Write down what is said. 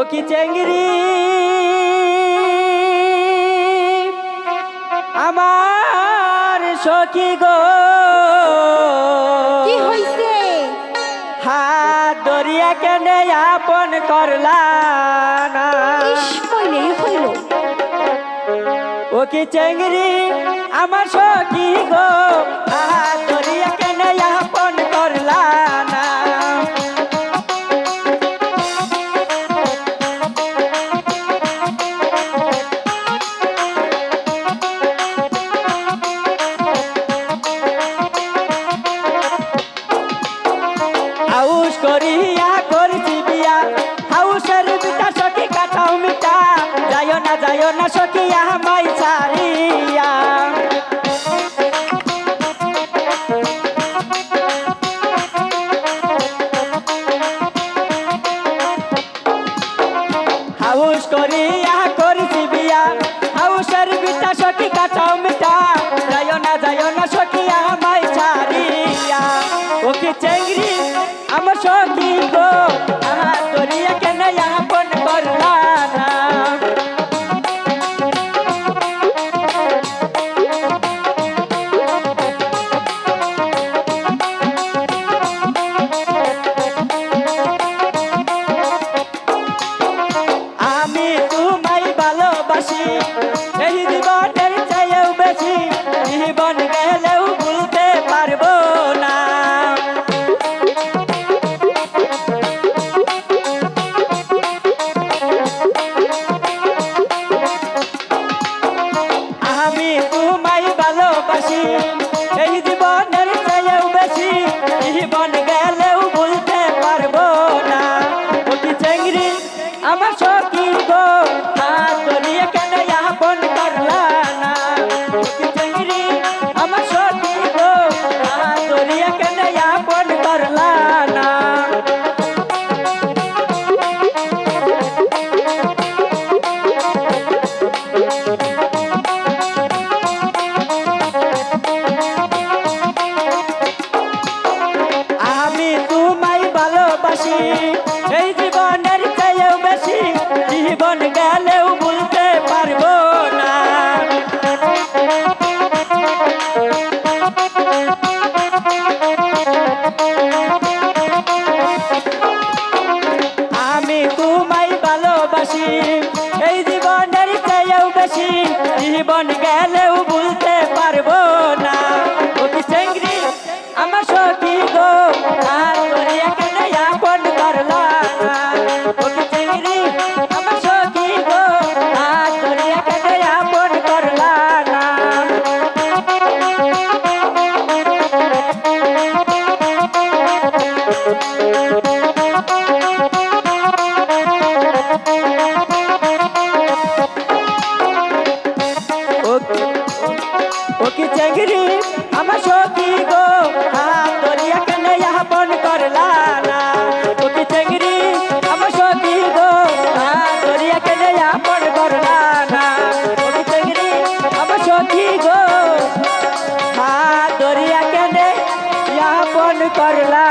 ও কি চেঙ্গিরি আমার সখী গো। কি হইছে? হাত দরিয়া কেনে আপন করলা না? হইল। ও কি চেঙ্গিরি আমার সখী গো। হাত দরিয়া কেনে আপন করলা যাইও না সখিয়া, মাই ছাড়িয়া। হাউস করিয়া করছি বিয়া, হাউসের বিটা সখী কাটাও মিটা যাইও না যাইও না সখিয়া, মাই ছাড়িয়া। ওকে চেংড়ি, আমার সখী গো, আমার দরিয়া এই জীবনের চেয়েও বেশি জীবন গেলেও ভুলতে পারব না। ওটি চেংড়ি আমার ভালোবাসি এই জীবনের চেয়েও বেশি জীবন গেলেও ভুলতে পারব না। আমি তোমায় ভালোবাসি, এই জীবনের চেয়েও বেশি জীবন গেলেও সখরি আমার সখী গো, হাত ধরিয়া কেন ইয়াপন করলা না। টুকি চেঙ্গরি আমার সখী গো, হাত ধরিয়া কেন ইয়াপন করলা না। টুকি চেঙ্গরি আমার সখী গো, হাত ধরিয়া কেন ইয়াপন করলা